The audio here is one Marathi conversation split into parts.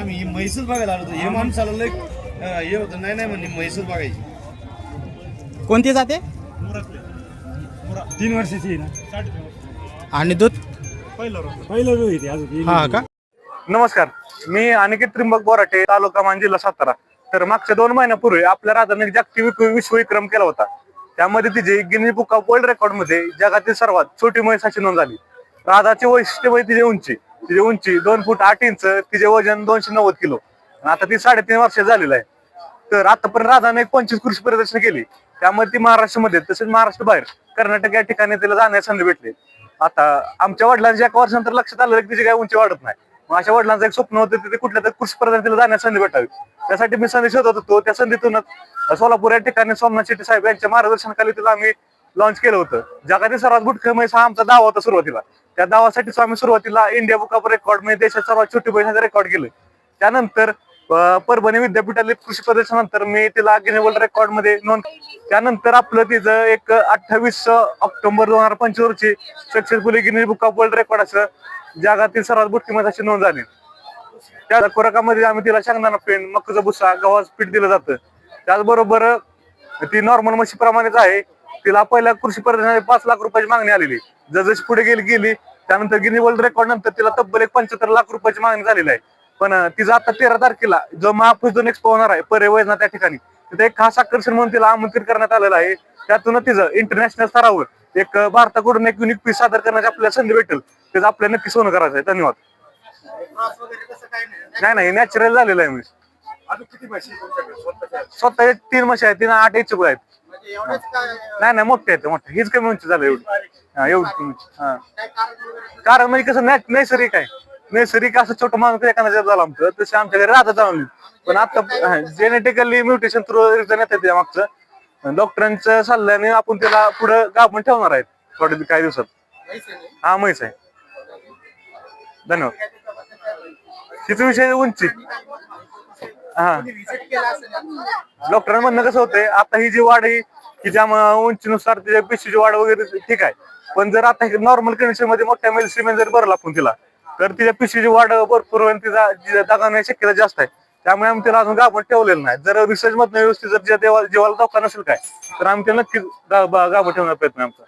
आम्ही म्हैसूच बघायला आलो होतो हे माणूस आलं लय हे होतं नाही नाही म्हणजे म्हैसूच बघायची कोणती जाते? तीन वर्षाची आहे ना. आणि दूध? पहिलं रो येते अजून. हा का? नमस्कार. मी अनिकेत त्रिंबक बोराटे तालुका मान जिल्हा सातारा तर मागच्या दोन महिन्यापूर्वी आपल्या राधाने जागतिक विक- विश्वविक्रम केला होता. त्यामध्ये तिचे गिनी बुक ऑफ वर्ल्ड रेकॉर्डमध्ये जगातील सर्वात छोटी म्हैसाची नोंद झाली. राधाचे वैशिष्ट्य म्हणजे तिची उंची. तिची उंची दोन फूट आठ इंच तिचे वजन दोनशे नव्वद किलो. आता ती साडेतीन वर्ष झालेलं आहे. तर आतापर्यंत राधाने एक पंचवीस कृषी प्रदर्शन केली. त्यामध्ये ती महाराष्ट्रामध्ये तसेच महाराष्ट्र बाहेर कर्नाटक या ठिकाणी तिला जाण्यास संधी भेटली. आता आमच्या वडिलांच्या एका वर्षानंतर लक्षात आलं की तिची काही उंची वाढत नाही. मग अशा वडिलांचं एक स्वप्न होतं तिथे कुठल्या तरी कृषी प्रदर्शन तिला जाण्यास संधी भेटावी. त्यासाठी मी संधी शोधत होतो. त्या संधीतूनच सोलापूर या ठिकाणी सोमनाथ शेट्टी साहेब यांच्या मार्गदर्शनाखाली तिला आम्ही लॉन्च केलं होतं. जगातील सर्वात मोठं म्हैस म्हणजे हा आमचा दावा होता सुरुवातीला. त्या दावासाठीच आम्ही सुरुवातीला इंडिया बुक ऑफ रेकॉर्डमध्ये देशात सर्वात छोटी म्हैसाचं रेकॉर्ड केलं त्यानंतर परभणी विद्यापीठातील कृषी प्रदर्शनानंतर मी तिला गिनेबल वर्ल्ड रेकॉर्डमध्ये नोंद त्यानंतर आपलं तिचं एक अठ्ठावीस ऑक्टोबर दोन हजार पंचवीस रोजी successfully Guinness book of world record असं जगातील सर्वात गुटकी मत अशी नोंद झाली. त्या खुराकामध्ये आम्ही तिला शेंगदाणा पेंड मक्काचा भुसा गव्हाचं पीठ दिलं जातं. त्याचबरोबर ती नॉर्मल म्हशीप्रमाणेच आहे. तिला पहिल्या कृषी प्रदर्शनामध्ये पाच लाख रुपयाची मागणी आलेली. जसं पुढे गेली गेली त्यानंतर गिनी वर्ल्ड रेकॉर्ड नंतर तिला तब्बल एक पंच्याहत्तर लाख रुपयाची मागणी झालेली आहे. पण तिचं आता तेरा तारखेला जो महापूजन एक्सपो होणार आहे पर्यवजना त्या ठिकाणी तिथे एक खास आकर्षण म्हणून तिला आमंत्रित करण्यात आलेलं आहे. त्यातूनच तिचं इंटरनॅशनल स्तरावर एक भारताकडून एक युनिक पीस सादर करण्याची आपल्याला संधी भेटेल. त्याचं आपल्याला नक्की सोनं करायचं आहे. धन्यवाद. नाही नाही नॅचरल झालेलं आहे मी. स्वतः तीन म्हशी आहेत तीन आठ इच्छुक आहेत. नाही नाही मोठे आहेत मोठे. हीच कमी उंची झालं एवढी. हा एवढी कमी उंची. हा. कारण म्हणजे? कसं नैसर्गिक आहे. नैसर्गिक असं छोटं माणूस एखाद्या झालं आमचं तसे आमच्या घरी राहतात जाऊन पण आता जेनेटिकली म्युटेशन थ्रू रिझन येतं त्या मागचं. डॉक्टरांच्या सल्ल्याने आपण त्याला पुढे गाभून ठेवणार आहेत थोड्या काही दिवसात. हा म्हैस आहे. धन्यवाद. तिचा विषय उंची. हा. डॉक्टरांमधनं कसं होतंय आता ही जी वाढ आहे की ज्या उंचीनुसार तिच्या पेशीची वाढ वगैरे ठीक आहे. पण जर आता नॉर्मल कंडिशनमध्ये मोठ्या मेल सिमेंट जर भरला आपण तिला तर तिच्या पेशीची वाढ भरपूर होईल तिचा दगावण्याची शक्यता जास्त आहे. त्यामुळे आम्ही तिला अजून गाभण ठेवलेलं नाही. जर रिसर्च मधनं व्यवस्थित जर जीवाला धोका नसेल काय तर आम्ही तिला नक्कीच गाभण ठेवण्याचा प्रयत्न आमचा.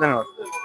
धन्यवाद.